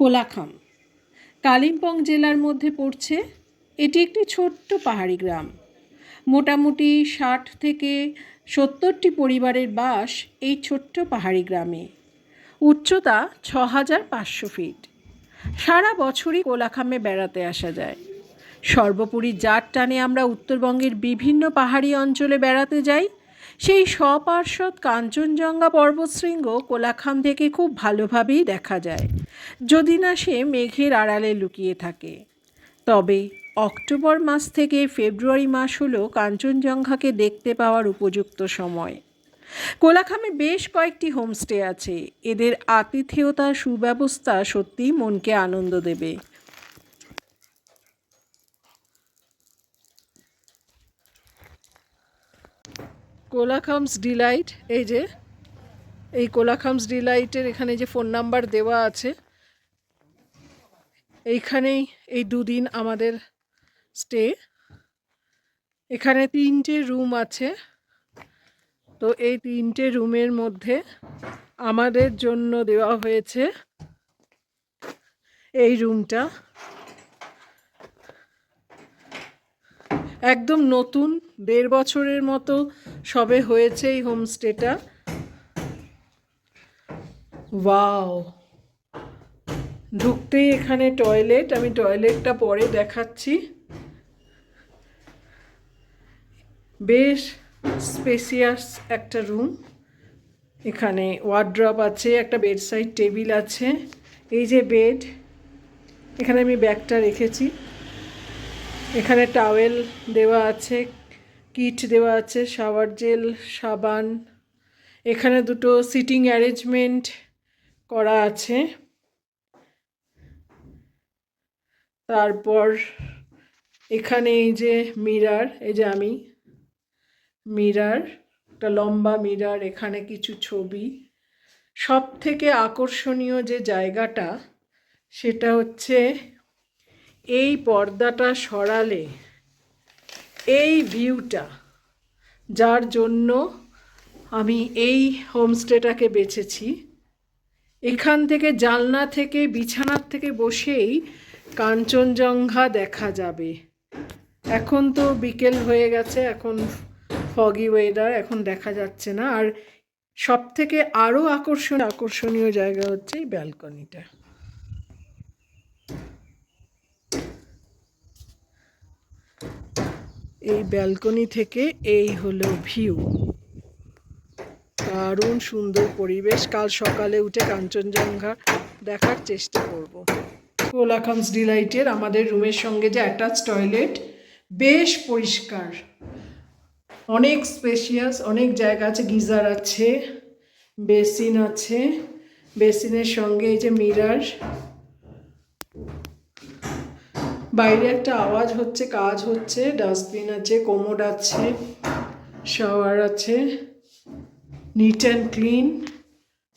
কোলাখাম। কালিম্পং জেলার মধ্যে পড়ছে এটি একটি ছোট্ট পাহাড়ি গ্রাম। মোটামুটি ষাট থেকে সত্তরটি পরিবারের বাস এই ছোট্ট পাহাড়ি গ্রামে। উচ্চতা ছ হাজার পাঁচশো ফিট। সারা বছরই কোলাখামে বেড়াতে আসা যায়। সর্বোপরি যার টানে আমরা উত্তরবঙ্গের বিভিন্ন পাহাড়ি অঞ্চলে বেড়াতে যাই সেই সপার্শ্বদ কাঞ্চনজঙ্ঘা পর্বতশৃঙ্গ কোলাখাম থেকে খুব ভালোভাবেই দেখা যায়, যদি না সে মেঘের আড়ালে লুকিয়ে থাকে। তবে অক্টোবর মাস থেকে ফেব্রুয়ারি মাস হলো কাঞ্চনজঙ্ঘাকে দেখতে পাওয়ার উপযুক্ত সময়। কোলাখামে বেশ কয়েকটি হোমস্টে আছে, এদের আতিথেয়তা সুব্যবস্থা সত্যিই মনকে আনন্দ দেবে। কোলাখামস ডিলাইট, এই যে, এই কোলাখামস ডিলাইটের এখানে যে ফোন নাম্বার দেওয়া আছে, এইখানেই এই দুদিন আমাদের স্টে। এখানে তিনটে রুম আছে, তো এই তিনটে রুমের মধ্যে আমাদের জন্য দেওয়া হয়েছে এই রুমটা। একদম নতুন, দেড় বছরের মতো সবে হয়েছে এই হোমস্টেটা। ওয়াও! ঢুকতেই এখানে টয়লেট, আমি টয়লেটটা পরে দেখাচ্ছি। বেশ স্পেসিয়াস একটা রুম। এখানে ওয়ার্ড্রপ আছে, একটা বেডসাইড টেবিল আছে, এই যে বেড। এখানে আমি ব্যাগটা রেখেছি। এখানে টাওয়েল দেওয়া আছে কিট দেওয়া আছে শাওয়ার জেল সাবান। এখানে দুটো সিটিং অ্যারেঞ্জমেন্ট করা আছে। তারপর এখানে এই যে মিরার এই যে আমি মিরার একটা লম্বা মিরার এখানে কিছু ছবি। সব থেকে আকর্ষণীয় যে জায়গাটা, সেটা হচ্ছে এই পর্দাটা সরালে এই ভিউটা যার জন্য আমি এই হোমস্টেটাকে বেছেছি। এখান থেকে জালনা থেকে, বিছানার থেকে বসেই কাঞ্চনজঙ্ঘা দেখা যাবে। এখন তো বিকেল হয়ে গেছে, এখন ফগি ওয়েদার এখন দেখা যাচ্ছে না। আর সব থেকে আরও আকর্ষণ আকর্ষণীয় জায়গা হচ্ছে এই ব্যালকনিটা এই ব্যালকনি থেকে এই হলো ভিউ। দারুণ সুন্দর পরিবেশ। কাল সকালে উঠে কাঞ্চনজঙ্ঘা দেখার চেষ্টা করব। কোলাখামস ডিলাইটের আমাদের রুমের সঙ্গে যে অ্যাটাচ টয়লেট বেশ পরিষ্কার। অনেক স্পেশিয়াস অনেক জায়গা আছে, গিজার আছে, বেসিন আছে। বেসিনের সঙ্গে এই যে মিরার বাইরে একটা আওয়াজ হচ্ছে, কাজ হচ্ছে ডাস্টবিন আছে কোমোড আছে শাওয়ার আছে নিট অ্যান্ড ক্লিন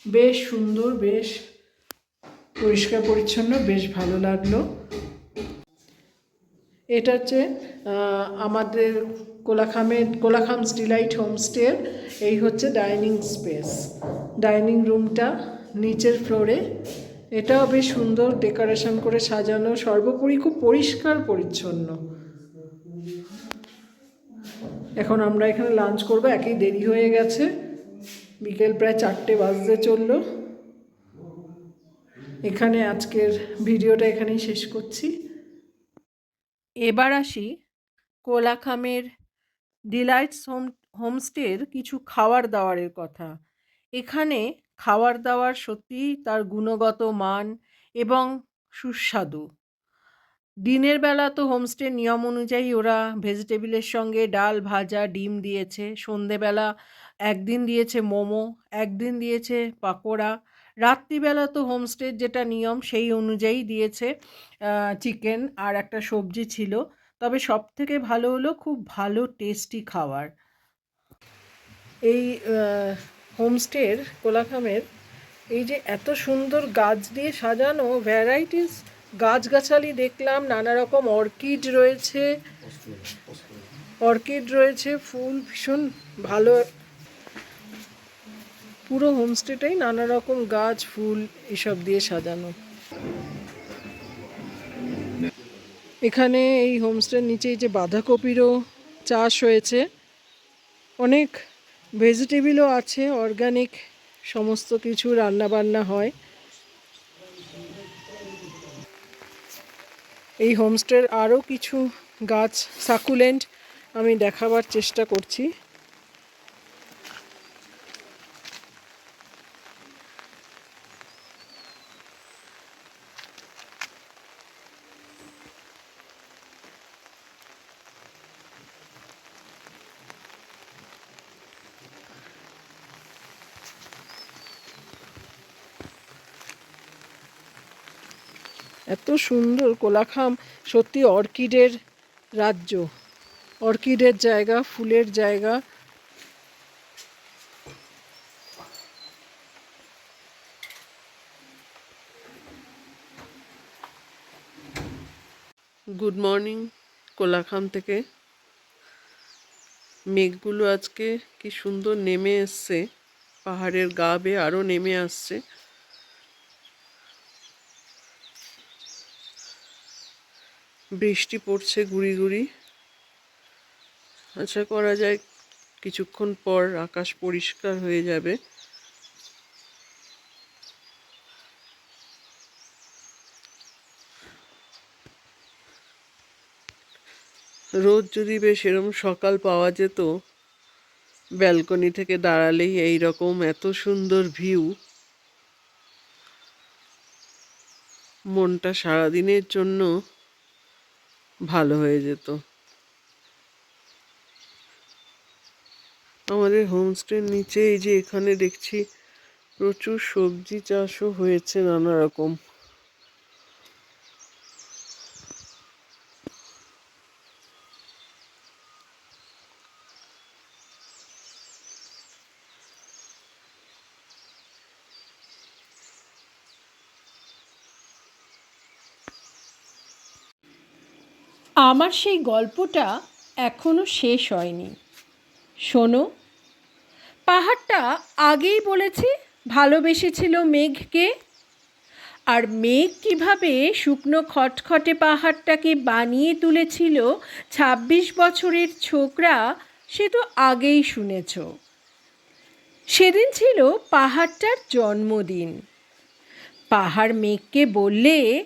বেশ সুন্দর, বেশ পরিষ্কার পরিচ্ছন্ন, বেশ ভালো লাগল। এটা হচ্ছে আমাদের কোলাখামের কোলাখামস ডিলাইট হোমস্টের এই হচ্ছে ডাইনিং স্পেস ডাইনিং রুমটা নিচের ফ্লোরে এটাও বেশ সুন্দর ডেকোরেশন করে সাজানো, সর্বোপরি খুব পরিষ্কার পরিচ্ছন্ন। এখন আমরা এখানে লাঞ্চ করব, একই দেরি হয়ে গেছে। বিকেল প্রায় চারটে বাজতে চলল। এখানে আজকের ভিডিওটা এখানেই শেষ করছি। এবার আসি কোলাখামের ডিলাইটস হোম, হোমস্টের কিছু খাওয়ার দাওয়ারের কথা। এখানে খাওয়ার দাওয়ার সত্যিই তার গুণগত মান এবং সুস্বাদু। দিনের বেলা তো হোমস্টের নিয়ম অনুযায়ী ওরা ভেজিটেবিলের সঙ্গে ডাল, ভাজা, ডিম দিয়েছে। সন্ধেবেলা একদিন দিয়েছে মোমো, একদিন দিয়েছে পাকোড়া। রাত্রিবেলা তো হোমস্টের যেটা নিয়ম সেই অনুযায়ী দিয়েছে চিকেন আর একটা সবজি ছিল। তবে সব থেকে ভালো হলো খুব ভালো টেস্টি খাবার এই হোমস্টের কোলাখামের এই যে এত সুন্দর গাছ দিয়ে সাজানো ভ্যারাইটিস গাছগাছালি দেখলাম নানা রকম অর্কিড রয়েছে। অর্কিড রয়েছে, ফুল ভীষণ ভালো। পুরো হোমস্টেটাই নানা রকম গাছ, ফুল এসব দিয়ে সাজানো। এখানে এই হোমস্টের নিচে এই যে বাঁধাকপিরও চাষ হয়েছে। অনেক ভেজিটেবলও আছে, অর্গানিক সমস্ত কিছু রান্নাবান্না হয়। এই হোমস্টের আরও কিছু গাছ সাকুলেন্ট আমি দেখাবার চেষ্টা করছি। এত সুন্দর কোলাখাম, সত্যি অর্কিডের রাজ্য। অর্কিডের জায়গা, ফুলের জায়গা। গুড মর্নিং কোলাখাম থেকে। মেঘগুলো আজকে কি সুন্দর নেমে এসছে। পাহাড়ের গা বেয়ে আরও নেমে আসছে। বৃষ্টি পড়ছে গুড়ি গুড়ি। আশা করা যায় কিছুক্ষণ পর আকাশ পরিষ্কার হয়ে যাবে। রোদ যদি বেশ এরম সকাল পাওয়া যেত, ব্যালকনি থেকে দাঁড়ালেই এই রকম এত সুন্দর ভিউ। মনটা সারাদিনের জন্য ভালো হয়ে যেত। আমাদের হোমস্টের নিচে এই যে এখানে দেখছি প্রচুর সবজি চাষও হয়েছে নানা রকম। আমার সেই গল্পটা এখনও শেষ হয়নি। শোনো, পাহাড়টা আগেই বলেছি ভালোবেসেছিল মেঘকে। আর মেঘ কীভাবে শুকনো খটখটে পাহাড়টাকে বানিয়ে তুলেছিল ছাব্বিশ বছরের ছোকরা, সে তো আগেই শুনেছ। সেদিন ছিল পাহাড়টার জন্মদিন। পাহাড় মেঘকে বললে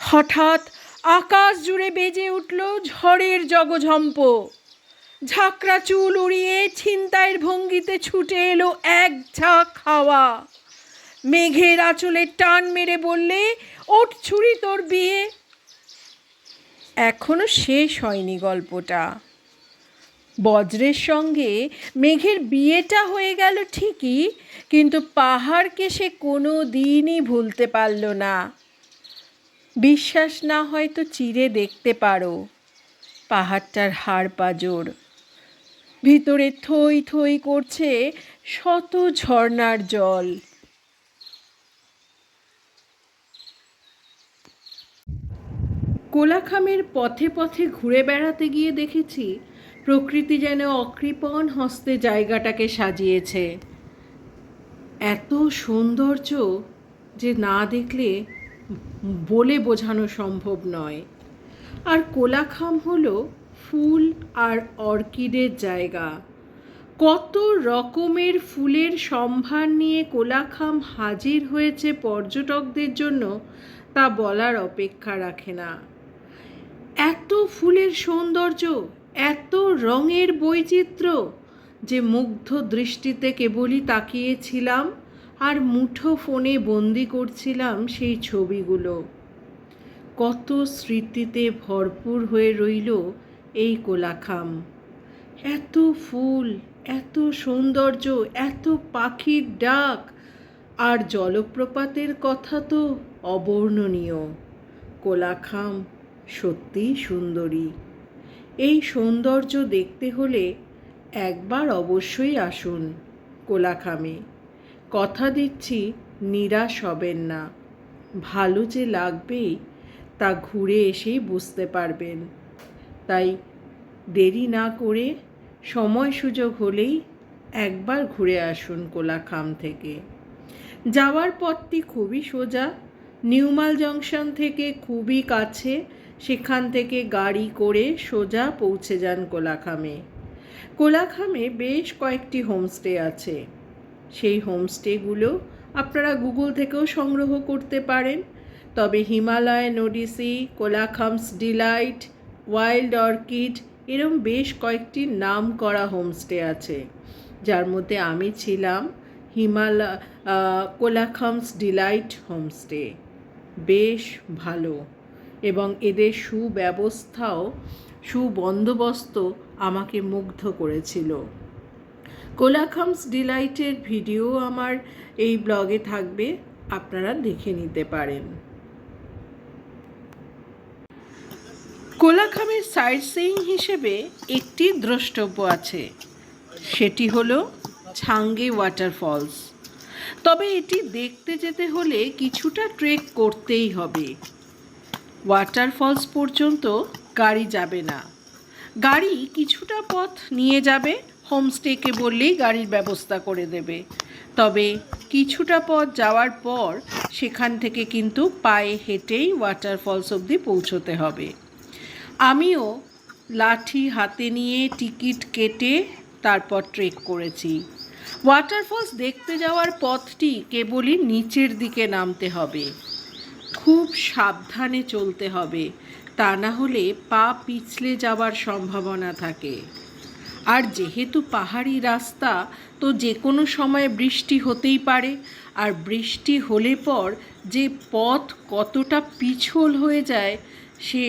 হঠাৎ আকাশ জুড়ে বেজে উঠল ঝড়ের জগঝম্প। ঝাঁকড়া চুল উড়িয়ে ছিনতাইয়ের ভঙ্গিতে ছুটে এলো এক ঝাঁক হাওয়া। মেঘের আঁচলে টান মেরে বললে, ওঠ ছুরি তোর বিয়ে। এখনও শেষ হয়নি গল্পটা। বজ্রের সঙ্গে মেঘের বিয়েটা হয়ে গেল ঠিকই, কিন্তু পাহাড়কে সে কোনো দিনই ভুলতে পারল না। বিশ্বাস না হয়তো চিরে দেখতে পারো। পাহাড়টার হাড় পাজর। ভিতরে থই থই করছে শত ঝর্নার জল। কোলাখামের পথে পথে ঘুরে বেড়াতে গিয়ে দেখেছি, প্রকৃতি যেন অকৃপণ হস্তে জায়গাটাকে সাজিয়েছে। এত সৌন্দর্য যে না দেখলে বলে বোঝানো সম্ভব নয়। আর কোলাখাম হলো ফুল আর অর্কিডের জায়গা। কত রকমের ফুলের সম্ভার নিয়ে কোলাখাম হাজির হয়েছে পর্যটকদের জন্য, তা বলার অপেক্ষা রাখে না। এত ফুলের সৌন্দর্য, এত রঙের বৈচিত্র্য যে মুগ্ধ দৃষ্টিতে কেবলই তাকিয়েছিলাম আর মুঠো ফোনে বন্দি করছিলাম সেই ছবিগুলো। কত স্মৃতিতে ভরপুর হয়ে রইল এই কোলাখাম। এত ফুল, এত সৌন্দর্য, এত পাখির ডাক, আর জলপ্রপাতের কথা তো অবর্ণনীয়। কোলাখাম সত্যিই সুন্দরী। এই সৌন্দর্য দেখতে হলে একবার অবশ্যই আসুন কোলাখামে। কথা দিচ্ছি নিরাশ হবেন না। ভালো যে লাগবেই, তা ঘুরে এসেই বুঝতে পারবেন। তাই দেরি না করে সময় সুযোগ হলেই একবার ঘুরে আসুন কোলাখাম থেকে। যাওয়ার পথটি খুবই সোজা। নিউমাল জংশন থেকে খুবই কাছে, সেখান থেকে গাড়ি করে সোজা পৌঁছে যান কোলাখামে। কোলাখামে বেশ কয়েকটি হোমস্টে আছে। সেই হোমস্টেগুলো আপনারা গুগল থেকেও সংগ্রহ করতে পারেন। তবে Himalayan Odyssey Kolakhams, Delight, Wild Orchid এরম বেশ কয়েকটি নাম করা হোমস্টে আছে। যার মধ্যে আমি ছিলাম হিমালয় কোলাখামস, ডিলাইট হোমস্টে। বেশ ভালো। এবং এদের সুব্যবস্থাও, সুবন্দোবস্ত আমাকে মুগ্ধ করেছিল। কোলাখামস ডিলাইটের ভিডিও আমার এই ব্লগে থাকবে, আপনারা দেখে নিতে পারেন। কোলাখামের সাইট সিইং হিসেবে একটি দ্রষ্টব্য আছে, সেটি হলো ছাঙ্গে ওয়াটারফলস। তবে এটি দেখতে যেতে হলে কিছুটা ট্রেক করতেই হবে। ওয়াটারফলস পর্যন্ত গাড়ি যাবে না। গাড়ি কিছুটা পথ নিয়ে যাবে হোমস্টেকে বললেই গাড়ির ব্যবস্থা করে দেবে। তবে কিছুটা পথ যাওয়ার পর সেখান থেকে কিন্তু পায়ে হেঁটেই ওয়াটারফলস অবধি পৌঁছতে হবে। আমিও লাঠি হাতে নিয়ে টিকিট কেটে তারপর ট্রেক করেছি। ওয়াটারফলস দেখতে যাওয়ার পথটি কেবলই নিচের দিকে নামতে হবে। খুব সাবধানে চলতে হবে। তা না হলে পা পিছলে যাওয়ার সম্ভাবনা থাকে। আর যেহেতু পাহাড়ি রাস্তা, তো যে কোনো সময় বৃষ্টি হতেই পারে। আর বৃষ্টি হলে পর যে পথ কতটা পিছল হয়ে যায়, সে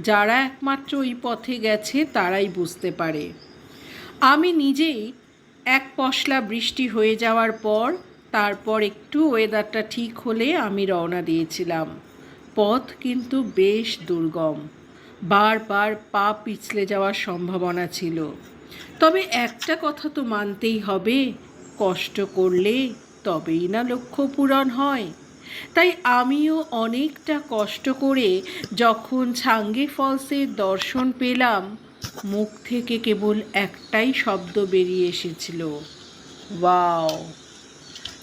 যারা একমাত্র ওই পথে গেছে, তারাই বুঝতে পারে। আমি নিজেই এক পশলা বৃষ্টি হয়ে যাওয়ার পর, তারপর একটু ওয়েদারটা ঠিক হলে আমি রওনা দিয়েছিলাম। পথ কিন্তু বেশ দুর্গম। বারবার পা পিছলে যাওয়ার সম্ভাবনা ছিল। তবে একটা কথা তো মানতেই হবে, কষ্ট করলে তবেই না লক্ষ্য পূরণ হয়। তাই আমিও অনেকটা কষ্ট করে যখন ছাঙ্গে ফলসের দর্শন পেলাম, মুখ থেকে কেবল একটাই শব্দ বেরিয়ে এসেছিল, ওয়াও!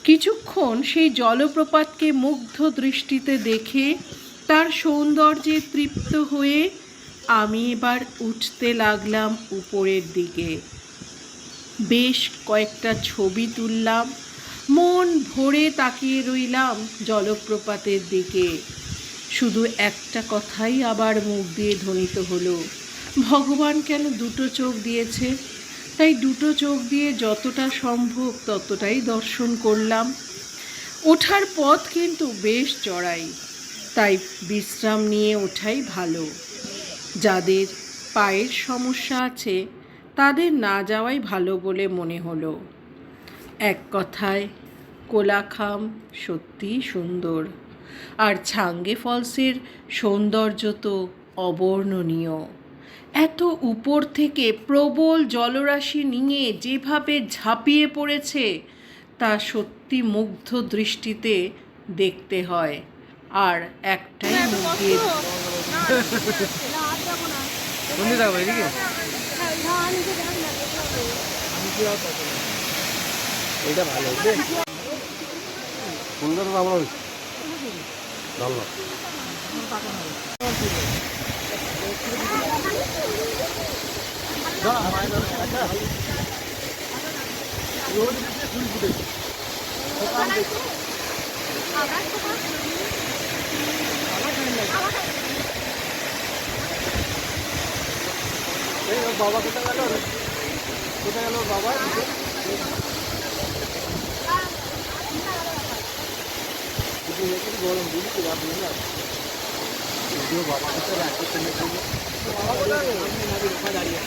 কিছুক্ষণ সেই জলপ্রপাতকে মুগ্ধ দৃষ্টিতে দেখে তার সৌন্দর্যে তৃপ্ত হয়ে আমি এবার উঠতে লাগলাম উপরের দিকে। বেশ কয়েকটা ছবি তুললাম। মন ভরে তাকিয়ে রইলাম জলপ্রপাতের দিকে। শুধু একটা কথাই আবার মুখ দিয়ে ধ্বনিত হলো। ভগবান কেন দুটো চোখ দিয়েছে? তাই দুটো চোখ দিয়ে যতটা সম্ভব ততটাই দর্শন করলাম। ওঠার পথ কিন্তু বেশ চড়াই। তাই বিশ্রাম নিয়ে ওঠাই ভালো। যাদের পায়ের সমস্যা আছে তাদের না যাওয়াই ভালো বলে মনে হলো। এক কথায় কোলাখাম সত্যিই সুন্দর। আর ছাঙ্গে ফলসের সৌন্দর্য তো অবর্ণনীয়। এত উপর থেকে প্রবল জলরাশি নিয়ে যেভাবে ঝাঁপিয়ে পড়েছে তা সত্যি মুগ্ধ দৃষ্টিতে দেখতে হয়। আর একটাই দিয়ে কোনদিকে যাব এদিকে। এইটা ভালো হয়েছে। সুন্দর ভালো হয়েছে ভালো বাবা কোথায় গেল কোথায় গেল বাবা? গরম বাবা না যদিও বাবা কোথায় বাবা কোথায় দাঁড়িয়ে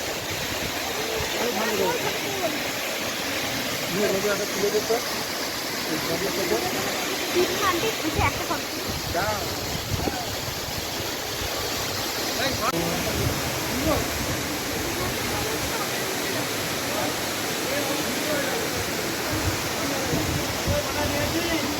ভালো একটা তুলে দিত ভালো Amen.